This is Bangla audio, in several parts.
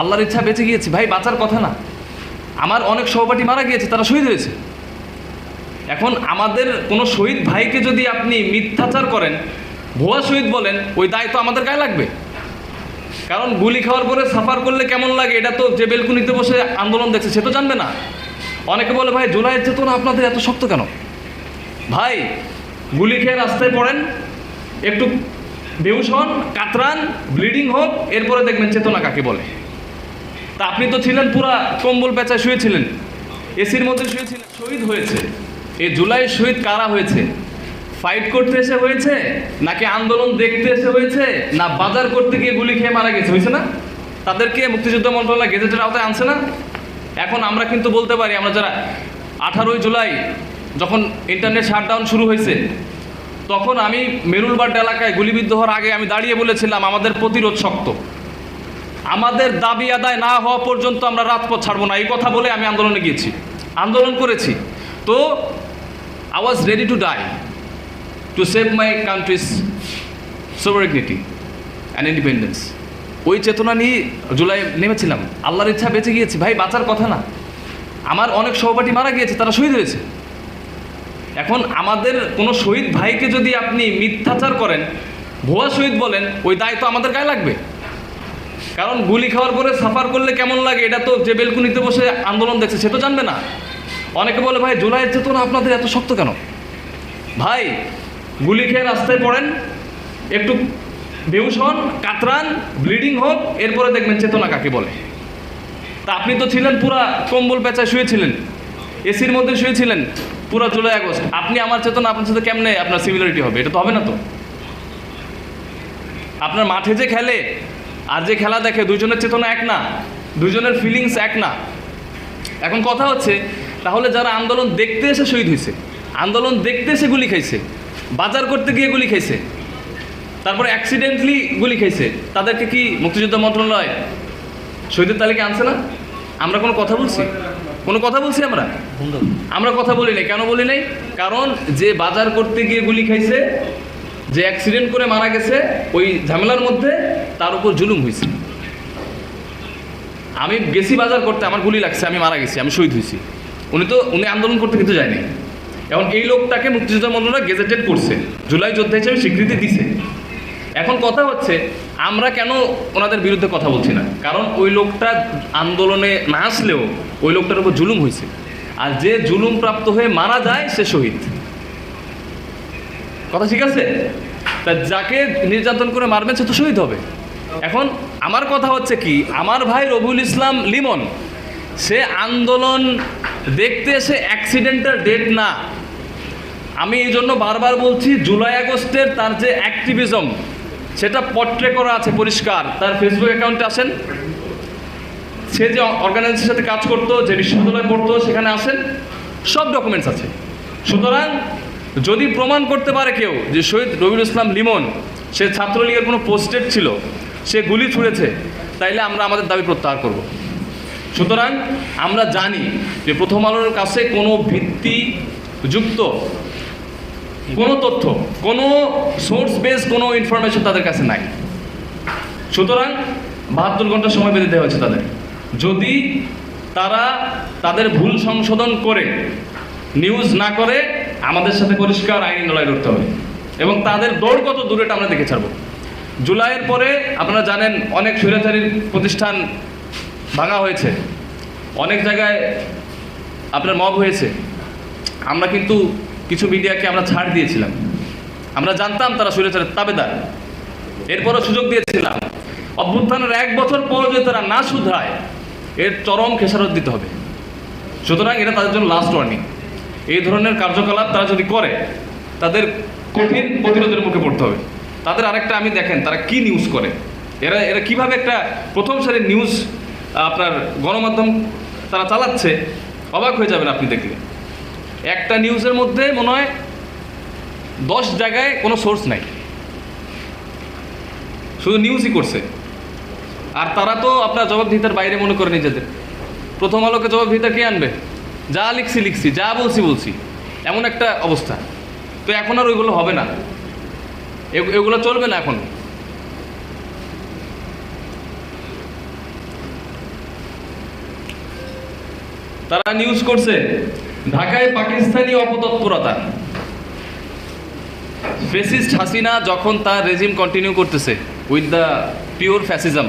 আল্লাহর ইচ্ছা বেঁচে গিয়েছি। ভাই, বাঁচার কথা না। আমার অনেক সহপাঠী মারা গিয়েছে, তারা শহীদ হয়েছে। এখন আমাদের কোনো শহীদ ভাইকে যদি আপনি মিথ্যাচার করেন, ভুয়া শহীদ বলেন, ওই দায় তো আমাদের গায়ে লাগবে। কারণ গুলি খাওয়ার পরে সাফার করলে কেমন লাগে, এটা তো যে বেলকুনিতে বসে আন্দোলন দেখছে, সে তো জানবে না। অনেকে বলে, ভাই, জুলাইয়ের চেতনা আপনাদের এত শক্ত কেন? ভাই, গুলি খেয়ে রাস্তায় পড়েন, একটু বেউস হন, কাতরান, ব্লিডিং হোক, এরপরে দেখবেন চেতনা কাকে বলে। তা আপনি তো ছিলেন পুরা কম্বল পেঁচায় শুয়েছিলেন। এসির মধ্যে শুয়েছিলেন, শহীদ হয়েছে। এই জুলাই শহীদ কারা হয়েছে? ফাইট করতে এসে হয়েছে, নাকি আন্দোলন দেখতে এসে হয়েছে, না বাজার করতে গিয়ে গুলি খেয়ে মারা গেছে, হয়েছে না? তাদেরকে মুক্তিযুদ্ধ মন্ত্রণালয় গেজেটের আওতায় আনছে না? এখন আমরা কিন্তু বলতে পারি, আমরা যারা আঠারোই জুলাই যখন ইন্টারনেট শাটডাউন শুরু হয়েছে, তখন আমি মেরুলবাড এলাকায় গুলিবিদ্ধ হওয়ার আগে আমি দাঁড়িয়ে বলেছিলাম, আমাদের প্রতিরোধ শক্ত। আমাদের দাবি আদায় না হওয়া পর্যন্ত আমরা রাজপথ ছাড়বো না। এই কথা বলে আমি আন্দোলনে গিয়েছি। আন্দোলন করেছি। তো I was ready to die to save my country's sovereignty and independence ওই চেতনা নিয়ে জুলাই নেমেছিলাম। আল্লাহর ইচ্ছা বেঁচে গিয়েছি। ভাই, বাঁচার কথা না। আমার অনেক সহপাঠী মারা গিয়েছে, তারা শহীদ হয়েছে। এখন আমাদের কোনো শহীদ ভাইকে যদি আপনি মিথ্যাচার করেন, ভুয়া শহীদ বলেন, ওই দায় তো আমাদের গায়ে লাগবে। কারণ গুলি খাওয়ার পরে সাফার করলে কেমন লাগে? এটা তো যে বেলকুনিতে বসে আন্দোলন দেখছে, সে তো জানবে না। অনেকে বলে, ভাই, জুলাইয়ের চেতনা আপনাদের এত শক্ত কেন? ভাই, গুলি খেয়ে রাস্তায় পড়েন, একটু বেউস হন, কাতরান, ব্লিডিং হোক, এরপরে দেখবেন চেতনা কাকে বলে। তা আপনি তো ছিলেন পুরা কম্বল পেঁচায় শুয়েছিলেন, এসির মধ্যে শুয়েছিলেন, পুরো জুলাই আগস্ট। আপনি আমার চেতনা আপনার সাথে কেমনে আপনার সিমিলারিটি হবে? এটা তো হবে না তো। আপনার মাঠে যে খেলে আর যে খেলা দেখে দুজনের চেতনা এক না দুজনের ফিলিংস এক না। এখন কথা হচ্ছে তাহলে যারা আন্দোলন দেখতে এসে শহীদ হয়েছে আন্দোলন দেখতে এসে গুলি খাইছে বাজার করতে গিয়ে গুলি খাইছে তারপরে অ্যাক্সিডেন্টলি গুলি খাইছে তাদেরকে কি মুক্তিযুদ্ধ মন্ত্রণালয় শহীদের তালিকা আনছে না? আমরা কোনো কথা বলছি? কোনো কথা বলছি আমরা? আমরা কথা বলি নাই। কেন বলি নাই? কারণ যে বাজার করতে গিয়ে গুলি খাইছে যে অ্যাক্সিডেন্ট করে মারা গেছে, ওই ঝামেলার মধ্যে তার উপর জুলুম হয়েছে। আমি গেছি বাজার করতে, আমার গুলি লাগছে, আমি মারা গেছি, আমি শহীদ হয়েছি। উনি তো, উনি আন্দোলন করতে কিন্তু যায়নি। এখন এই লোকটাকে মুক্তিযুদ্ধ মন্ত্রণালয় গেজেটেড করছে। জুলাই যোদ্ধা হিসেবে স্বীকৃতি দিছে। এখন কথা হচ্ছে, আমরা কেন ওনাদের বিরুদ্ধে কথা বলছি না? কারণ ওই লোকটা আন্দোলনে না আসলেও ওই লোকটার উপর জুলুম হয়েছে। আর যে জুলুম প্রাপ্ত হয়ে মারা যায়, সে শহীদ। কথা ঠিক আছে? তা যাকে নির্যাতন করে মারবেন সে তো শহীদ হবে। এখন আমার কথা হচ্ছে কি, আমার ভাই রবুল ইসলাম লিমন, সে আন্দোলন দেখতে এসে অ্যাক্সিডেন্টাল ডেট না। আমি এই জন্য বারবার বলছি, জুলাই আগস্টের তার যে অ্যাক্টিভিজম সেটা পট্রে করা আছে পরিষ্কার। তার ফেসবুক অ্যাকাউন্টে আসেন। সে যে অর্গানাইজেশনের সাথে কাজ করতো, যে বিশ্ববিদ্যালয়ে পড়তো, সেখানে আসেন। সব ডকুমেন্টস আছে। সুতরাং যদি প্রমাণ করতে পারে কেউ যে শহীদ রবিউল ইসলাম লিমন, সে ছাত্রলীগের কোনো পোস্টেড ছিল, সে গুলি ছুঁড়েছে, তাইলে আমরা আমাদের দাবি প্রত্যাহার করব। সুতরাং আমরা জানি যে প্রথম আলোর কাছে কোনো ভিত্তি যুক্ত, কোনো তথ্য, কোনো সোর্স বেস, কোনো ইনফরমেশন তাদের কাছে নাই। সুতরাং বাহাত্তর ঘণ্টা সময় বেঁধে দেওয়া হয়েছে তাদের। যদি তারা তাদের ভুল সংশোধন করে, নিউজ না করে আমাদের সাথে পরিষ্কার আইনি লড়াই লড়তে হবে। এবং তাদের দৌড় কত দূরেটা আমরা দেখে ছাড়বো। জুলাইয়ের পরে আপনারা জানেন অনেক স্বৈরাচারীর প্রতিষ্ঠান ভাঙা হয়েছে। অনেক জায়গায় আপনার মব হয়েছে। আমরা কিন্তু কিছু মিডিয়াকে আমরা ছাড় দিয়েছিলাম। আমরা জানতাম তারা স্বৈরাচারের তাবেদার। এরপরও সুযোগ দিয়েছিলাম। অভ্যুত্থানের এক বছর পর যদি তারা না শুধরায় এর চরম খেসারত দিতে হবে। সুতরাং এটা তাদের জন্য লাস্ট ওয়ার্নিং এই ধরনের কার্যকলাপ তারা যদি করে, তাদের কঠিন প্রতিরোধের মুখে পড়তে হবে। তাদের আরেকটা আমি দেখেন, তারা কি নিউজ করে? এরা এরা কীভাবে একটা প্রথম সারির নিউজ আপনার গণমাধ্যম তারা চালাচ্ছে, অবাক হয়ে যাবেন আপনি দেখলে। একটা নিউজের মধ্যে মনে হয় দশ জায়গায় কোনো সোর্স নাই। শুধু নিউজই করছে। আর তারা তো আপনার জবাবদিহিতার বাইরে মনে করে নিজেদের। প্রথম আলোকে জবাবদিহিতা কে আনবে? যা লিখছি লিখছি, যা বলছি বলছি। এমন একটা অবস্থা। তো এখন আর ওইগুলো হবে না। এগুলো চলবে না এখন। তারা নিউজ করছে, ঢাকায় পাকিস্তানি অপতৎপরতা। ফেসিস্ট হাসিনা যখন তার রেজিম কন্টিনিউ করতেছে উইথ দ্য পিওর ফ্যাসিজম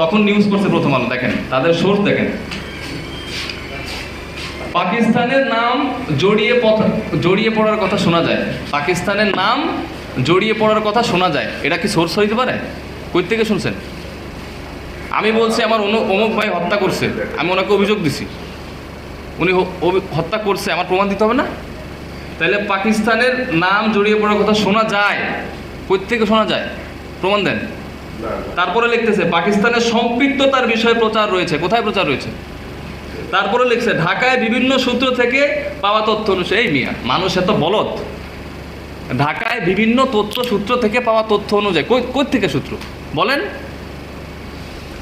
তখন নিউজ করছে প্রথম আলো, দেখেন, তাদের সোর্স দেখেন। পাকিস্তানের নাম জড়িয়ে জড়িয়ে পড়ার কথা শোনা যায়। পাকিস্তানের নাম জড়িয়ে পড়ার কথা শোনা যায়। এটা কি সোর্স হইতে পারে? কই থেকে শুনছেন? আমি বলছি আমার অনু- অমুক ভাই হত্যা করছে। আমি ওনাকে অভিযোগ দিছি। উনি হত্যা করছে আমার প্রমাণ দিতে হবে না? তাহলে পাকিস্তানের নাম জড়িয়ে পড়ার কথা শোনা যায়। কই থেকে শোনা যায়? প্রমাণ দেন। তারপরে লিখতেছে পাকিস্তানের সম্পৃক্ততার বিষয়ে প্রচার রয়েছে। কোথায় প্রচার রয়েছে? তারপরে লিখছে, ঢাকায় বিভিন্ন সূত্র থেকে পাওয়া তথ্য অনুসারে, এই মিয়া, মানুষ এত বলদ। ঢাকায় বিভিন্ন তথ্য সূত্র থেকে পাওয়া তথ্য অনুযায়ী, কই থেকে সূত্র? বলেন।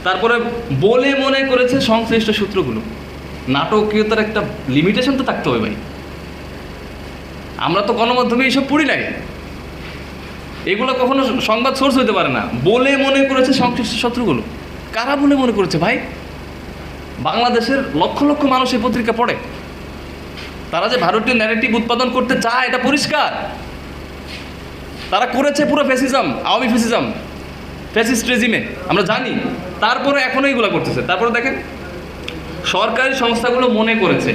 তারপরে বলে মনে করেছে সংশ্লিষ্ট সূত্রগুলো। নাটকীয়তার একটা লিমিটেশন তো থাকতে হবে ভাই। আমরা তো গণমাধ্যমে এইসব পড়ি নাই। এগুলো কখনো সংবাদ সোর্স হতে পারে না। বলে মনে করেছে সংশ্লিষ্ট সূত্রগুলো। কারা বলে মনে করেছে ভাই? বাংলাদেশের লক্ষ লক্ষ মানুষ এই পত্রিকা পড়ে। তারা যে ভারতীয় ন্যারেটিভ উৎপাদন করতে চায়, এটা পরিষ্কার। তারা করেছে পুরো ফেসিজম আওয়ামী ফেসিজম ফ্যাসিস্ট রেজিমে আমরা জানি, তারপরে এখনও এইগুলো করতেছে। তারপরে দেখেন, সরকারি সংস্থাগুলো মনে করেছে।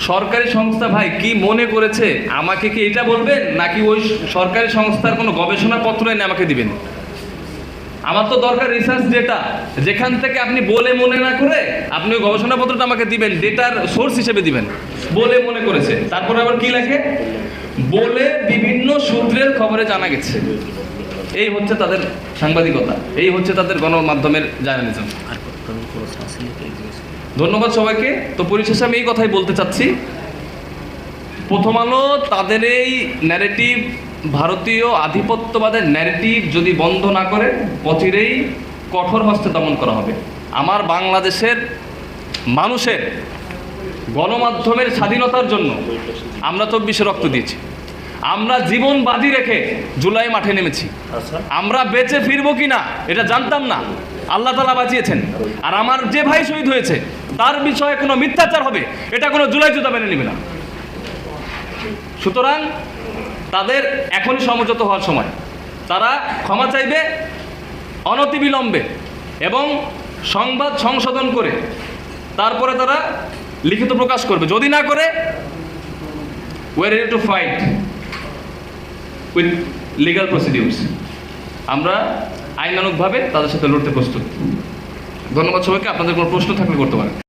সরকারি সংস্থা ভাই কি মনে করেছে? আমাকে কি এটা বলবেন? নাকি ওই সরকারি সংস্থার কোনো গবেষণাপত্র এনে আমাকে দিবেন? আমার তো দরকার রিসার্চ ডেটা যেখান থেকে আপনি বলে মনে না করে আপনি ওই গবেষণাপত্রটা আমাকে দিবেন ডেটার সোর্স হিসেবে দিবেন। বলে মনে করেছে। তারপরে আবার কি লেখে? বলে বিভিন্ন সূত্রের খবরে জানা গেছে। এই হচ্ছে তাদের সাংবাদিকতা। এই হচ্ছে তাদের গণমাধ্যমের জার্নালিজম ধন্যবাদ সবাইকে। তো পরিশেষে আমি এই কথাই বলতে চাচ্ছি। প্রথম আলো, তাদের এই ন্যারেটিভ ভারতীয় আধিপত্যবাদের ন্যারেটিভ যদি বন্ধ না করে অচিরেই কঠোর হস্তে দমন করা হবে। আমার বাংলাদেশের মানুষের গণমাধ্যমের স্বাধীনতার জন্য আমরা চব্বিশে রক্ত দিয়েছি। আমরা জীবন বাজি রেখে জুলাই মাঠে নেমেছি। আমরা বেঁচে ফিরবো কি না এটা জানতাম না। আল্লাহ তালা বাঁচিয়েছেন। আর আমার যে ভাই শহীদ হয়েছে তার বিষয়ে কোনো মিথ্যাচার হবে এটা কোনো জুলাই জুতা মেনে নেবে না। সুতরাং তাদের এখনই সমঝোত হওয়ার সময়। তারা ক্ষমা চাইবে, অনতিবিলম্বে এবং সংবাদ সংশোধন করে তারপরে তারা লিখিত প্রকাশ করবে। যদি না করে war ready to fight with legal procedures আমরা আইনানুকভাবে তাদের সাথে লড়তে প্রস্তুত। ধন্যবাদ সবাইকে। আপনাদের কোনো প্রশ্ন থাকলে করতে পারেন।